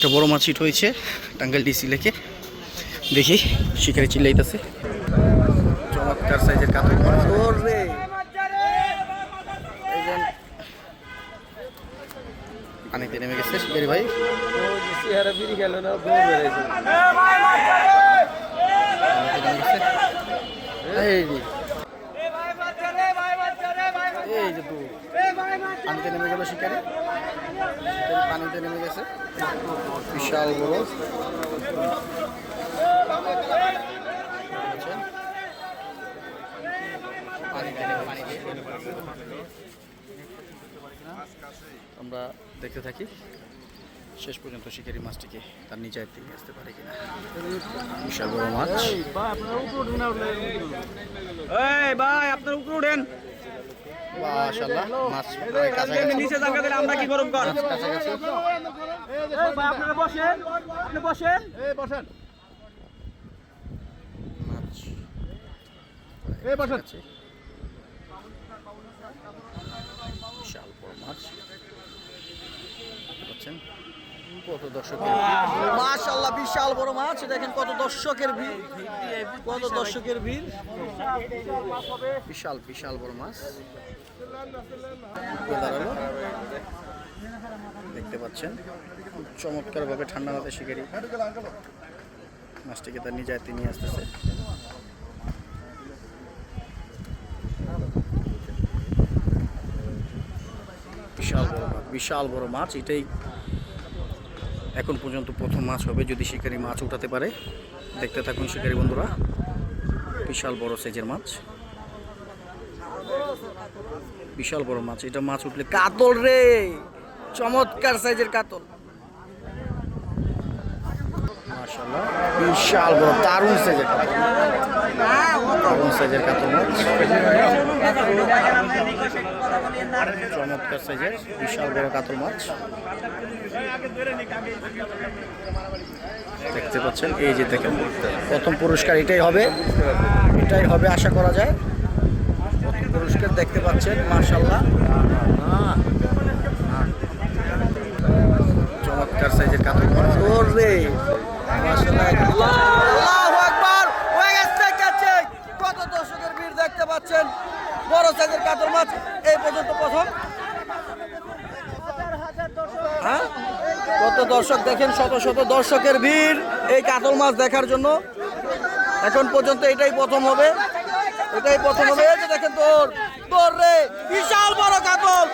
একটা বড় মাছ হিট হয়েছে টাঙ্গাইল ডিসি লেকে। দেখি শিকারে চিল্লাইতেছে। চমৎকার সাইজের কাতল মাছ। পানিতে নেমে গেছে। শিকারি ভাই। এই যে দূর পানিতে নেমে গেল শিকারি। পানিতে নেমে গেছে। বিশাল বড়। আমরা দেখতে থাকি, শেষ পর্যন্ত শিকারি মাছটিকে তার নিচে থেকে আসতে পারে কিনা। বিশাল বড় মাছ। ভাই, আপনার উপরে উঠেন। মাশাআল্লাহ মাছ প্রায় কাছাকাছি। নিচে জায়গা দিলে আমরা কি করব কর? মাছ কাছাকাছি। ভাই আপনারা বসেন আপনি বসেন। মাছ এই বসেন। বিশাল বড় মাছ। পাচ্ছেন? কত দর্শকের মাশাআল্লাহ, বিশাল বড় মাছ। দেখেন কত দর্শকের ভিড়। কত দর্শকের ভিড়। বিশাল বিশাল বড় মাছ। দেখতে পাচ্ছেন চমৎকারভাবে ঠান্ডা মাথায় শিকারি। মাছটিকে তার নিজে হাতে নিয়ে আসতেছে। বিশাল বড় মাছ, বিশাল বড় মাছ। এটাই এখন পর্যন্ত প্রথম মাছ হবে, যদি শিকারি মাছ উঠাতে পারে। দেখতে থাকুন শিকারি বন্ধুরা, বিশাল বড় সাইজের মাছ। বিশাল বড় মাছ, এটা মাছ উঠলে কাতল রে! চমৎকার সাইজের কাতল। মাশাল্লাহ বিশাল বড়, দারুণ সাইজের কাতল। সাইজের মাছ। চমৎকার সাইজের, বিশাল বড় কাতল মাছ। দেখতে পাচ্ছেন, এই যে দেখেন, প্রথম পুরস্কার এটাই হবে। এটাই হবে আশা করা যায়। প্রথম পুরস্কার দেখতে পাচ্ছেন মার্শাল্লাহ চমৎকার সাইজের কাতল মাছ। ওরে! মাশাআল্লাহ আল্লাহু আকবার হয়ে গেছে কাছে কত দর্শকের ভিড় দেখতে পাচ্ছেন বড় সাইজের কাতল মাছ, এই পর্যন্ত প্রথম। হ্যাঁ? কত দর্শক দেখেন, শত শত দর্শকের ভিড় এই কাতল মাছ দেখার জন্য। এখন পর্যন্ত এটাই প্রথম হবে। এটাই প্রথম হবে। এই যে দেখেন তোর তোর রে, বিশাল বড় কাতল।